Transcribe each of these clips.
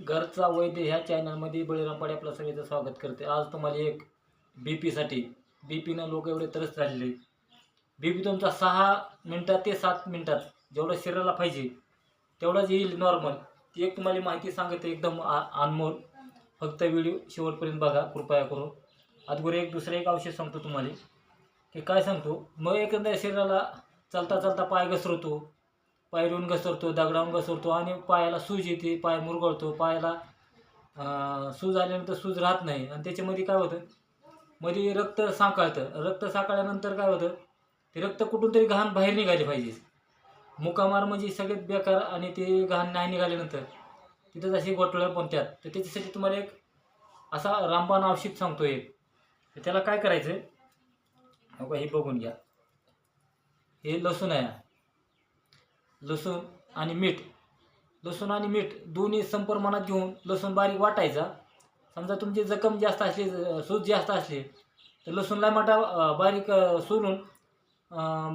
घरचा वैद्य ह्या चॅनलमध्ये बळीराम पाडे आपलं सगळ्याचं स्वागत करते. आज तुम्हाला एक बी पीसाठी बी पीनं लोक एवढे त्रस्त झालेले बी पी तुमचा सहा मिनटात ते सात मिनटात जेवढं शरीराला पाहिजे तेवढाच येईल नॉर्मल ती एक तुम्हाला माहिती सांगते एकदम आ अनमोल. फक्त व्हिडिओ शेवटपर्यंत बघा कृपया करून. अगोदर एक दुसरं एक औषध सांगतो तुम्हाला. की काय सांगतो? मग एकंदर शरीराला चालता चालता पाय घसरतो. पायरून घसरतो दगडावून घसरतो आणि पायाला सूज येते पाय मुरगळतो पायाला सूज आल्यानंतर सूज राहत नाही. आणि त्याच्यामध्ये काय होतं? मध्ये रक्त सांकाळतं. रक्त साकळल्यानंतर काय होतं? ते रक्त कुठून तरी घाण बाहेर निघाले पाहिजे. मुकामार म्हणजे सगळ्यात बेकार आणि ते घाण नाही निघाल्यानंतर. तिथं अशी गोठळ्या पण त्यात तर त्याच्यासाठी तुम्हाला एक असा रामबाण औषध सांगतो एक. त्याला काय करायचं आहे हे बघून घ्या. हे लसूण आहे. लसूण आणि मीठ. लसूण आणि मीठ दोन्ही संप्रमाणात घेऊन लसूण बारीक वाटायचा. समजा तुमची जखम जास्त असली सूज जास्त असली तर लसूणला मोठा बारीक सोलून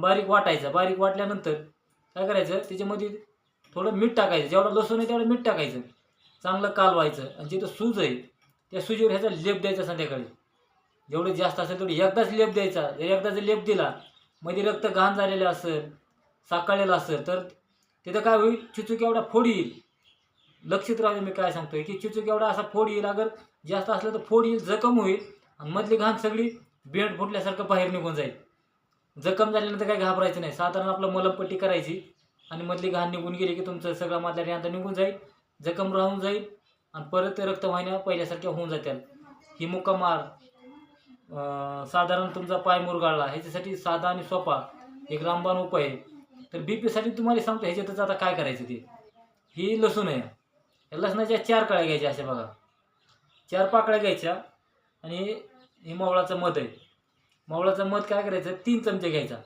बारीक वाटायचा. बारीक वाटल्यानंतर काय करायचं? त्याच्यामध्ये थोडं मीठ टाकायचं. जेवढं लसूण आहे तेवढं मीठ टाकायचं. चांगलं कालवायचं. आणि जिथं सूज आहे त्या सुजीवर ह्याचा लेप द्यायचा संध्याकाळी. जेवढे जास्त असेल तेवढे एकदाच लेप द्यायचा. जर एकदा जर लेप दिला मध्ये रक्त घाण झालेलं असेल साकाळलेलं असेल तर तिथं काय होईल? चिचूक एवढा फोड येईल. लक्षित राहू मी काय सांगतोय की चिचूक एवढा असा फोड येईल अगर जास्त असलं तर फोड येईल जखम होईल आणि मधली घाण सगळी बेड फुटल्यासारखं बाहेर निघून जाईल. जखम झाल्यानंतर काही घाबरायचं नाही. साधारण आपलं मलमपट्टी करायची आणि मधली घाण निघून गेली की तुमचं सगळं मधल्या रेंदा निघून जाईल जखम राहून जाईल आणि परत ते रक्तवाहिन्या पहिल्यासारख्या होऊन जातील ही मुक्कामार साधारण तुमचा पाय मुरगाळला. ह्याच्यासाठी साधा आणि सोपा एक रामबाण उपाय आहे. तर बी पीसाठी तुम्हाला सांगतो ह्याच्यातच आता काय करायचं ते? ही लसूण आहे. या लसणाच्या चार कळ्या घ्यायच्या अशा बघा. चार पाकळ्या घ्यायच्या आणि हे मवळाचं मध आहे. मवळाचं मध काय करायचं? तीन चमचे घ्यायचा.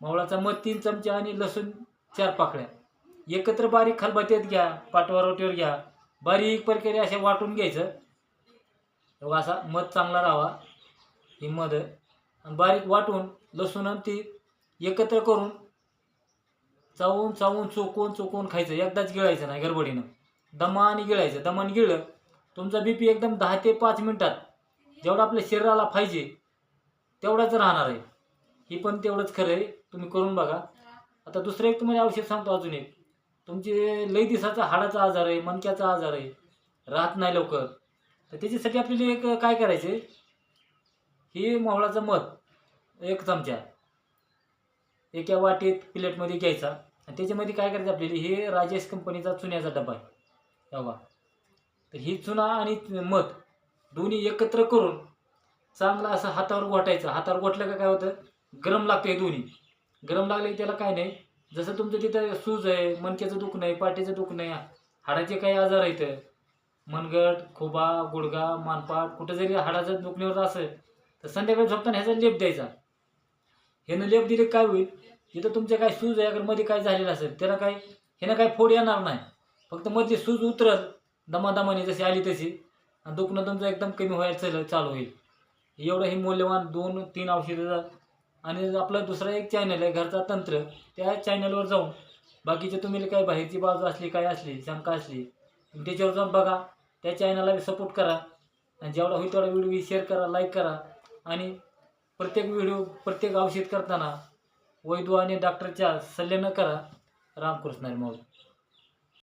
मवळाचं मध तीन चमचे आणि लसूण चार पाकळ्या. एकत्र बारीक खलबत्यात घ्या पाटवा रोटीवर घ्या. बारीक प्रकारे असे वाटून घ्यायचं. तेव्हा असा मध चांगला राहावा. ही मध. आणि बारीक वाटून लसूण आणि ती एकत्र करून चावून चावून चोकून चोकून खायचं. एकदाच गिळायचं नाही गडबडीनं. दमाने गिळायचं. दमान गिळलं तुमचा बी पी एकदम दहा ते पाच मिनटात जेवढा आपल्या शरीराला पाहिजे तेवढाच राहणार आहे. ही पण तेवढंच खरं आहे. तुम्ही करून बघा. आता दुसरं एक तुम्हाला औषध सांगतो अजून एक. तुमचे लई दिसाचा हाडाचा आजार आहे मणक्याचा आजार आहे. राहत नाही लवकर. तर त्याच्यासाठी आपल्याला एक काय करायचे ही मोहळाचं मध एक चमचा. एका वाटेत प्लेटमध्ये घ्यायचा. आणि त्याच्यामध्ये काय करायचं आपल्याला? हे राजेश कंपनीचा चुन्याचा डबा आहे. तेव्हा तर ही चुना आणि मध दोन्ही एकत्र करून चांगला असं हातावर घोटायचं. हातावर घोटलं का काय होतं? गरम लागतं हे दोन्ही. गरम लागलं की त्याला काय नाही? जसं तुमचं तिथं सूज आहे मणक्याचं दुखणं आहे पाठीचं दुखणं आहे हाडाचे काही आजार आहेत. मनगट खोबा गुडगा मानपाट कुठं जरी हाडाचं दुखण्यावर असेल तर संध्याकाळी झोपताना ह्याचा लेप द्यायचा. ह्यानं लेप दिले काय होईल? इथं तुमच्या काय सूज आहे अगरमध्ये काय झालेलं असेल त्याला काय ह्यानं काय फोड येणार नाही. फक्त मधली सूज उतरल दमादमाने जशी आली तशी आणि दुखणं तुमचं एकदम कमी व्हायला चल चालू होईल. एवढं ही मौल्यवान दोन तीन औषधं आणि आपलं दुसरा एक चॅनल आहे घरचा तंत्र त्या चॅनलवर जाऊन बाकीचे तुम्ही काय बाहेरची बाजू असली काय असली शंका असली त्याच्यावर जाऊन बघा. त्या चॅनलला सपोर्ट करा. आणि जेवढा होईल तेवढा व्हिडिओ शेअर करा लाईक करा. आणि प्रत्येक व्हिडिओ प्रत्येक औषध करताना वैद्य आणि डॉक्टरच्या सल्ल्यानं करा. रामकृष्ण मौज